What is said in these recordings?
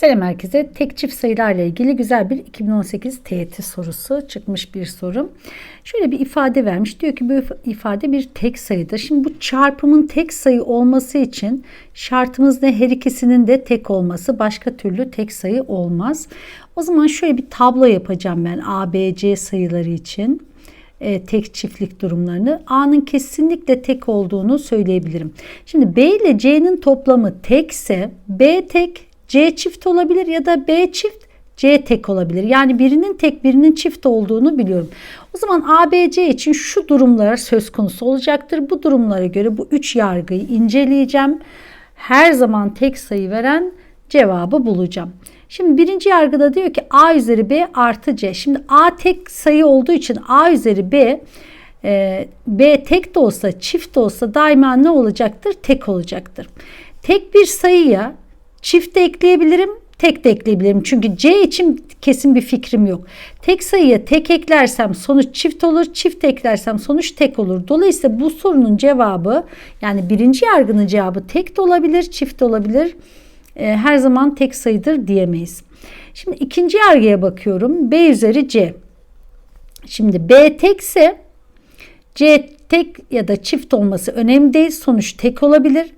Selam herkese. Tek çift sayılarla ilgili güzel bir 2018 TYT sorusu çıkmış bir soru. Şöyle bir ifade vermiş. Diyor ki bu ifade bir tek sayıdır. Şimdi bu çarpımın tek sayı olması için şartımız ne? Her ikisinin de tek olması. Başka türlü tek sayı olmaz. O zaman şöyle bir tablo yapacağım ben A, B, C sayıları için e, tek çiftlik durumlarını A'nın kesinlikle tek olduğunu söyleyebilirim. Şimdi B ile C'nin toplamı tekse B tek C çift olabilir ya da B çift C tek olabilir. Yani birinin tek birinin çift olduğunu biliyorum. O zaman ABC için şu durumlar söz konusu olacaktır. Bu durumlara göre bu üç yargıyı inceleyeceğim. Her zaman tek sayı veren cevabı bulacağım. Şimdi birinci yargıda diyor ki A üzeri B artı C. Şimdi A tek sayı olduğu için A üzeri B e, B tek de olsa çift de olsa daima ne olacaktır? Tek olacaktır. Tek bir sayıya Çift de ekleyebilirim, tek de ekleyebilirim. Çünkü C için kesin bir fikrim yok. Tek sayıya tek eklersem sonuç çift olur, çift eklersem sonuç tek olur. Dolayısıyla bu sorunun cevabı yani birinci yargının cevabı tek de olabilir, çift de olabilir. E, her zaman tek sayıdır diyemeyiz. Şimdi ikinci yargıya bakıyorum. B üzeri C. Şimdi B tekse C tek ya da çift olması önemli değil. Sonuç tek olabilir.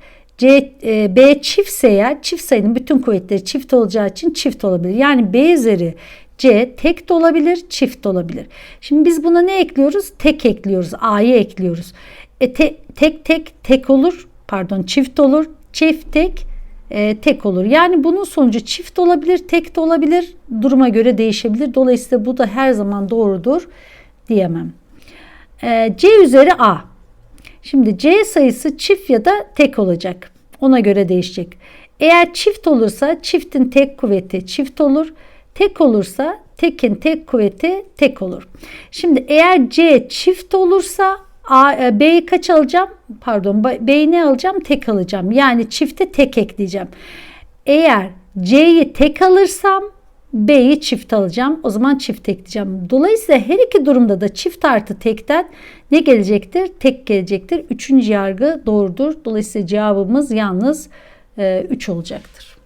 C, e, B çiftse eğer çift sayının bütün kuvvetleri çift olacağı için çift olabilir. Yani B üzeri C tek de olabilir, çift de olabilir. Şimdi biz buna ne ekliyoruz? Tek ekliyoruz. A'yı ekliyoruz. E, te, tek tek tek olur. Pardon çift olur. Çift tek e, tek olur. Yani bunun sonucu çift olabilir, tek de olabilir. Duruma göre değişebilir. Dolayısıyla bu da her zaman doğrudur diyemem. E, C üzeri A. Şimdi C sayısı çift ya da tek olacak. Ona göre değişecek. Eğer çift olursa çiftin tek kuvveti çift olur. Tek olursa tekin tek kuvveti tek olur. Şimdi eğer C çift olursa A, e, B'yi kaç alacağım? Pardon B'yi ne alacağım? Tek alacağım. Yani çifte tek ekleyeceğim. Eğer C'yi tek alırsam B'yi çift alacağım. O zaman çift ekleyeceğim. Dolayısıyla her iki durumda da çift artı tekten ne gelecektir? Tek gelecektir. Üçüncü yargı doğrudur. Dolayısıyla cevabımız yalnız 3 e, olacaktır.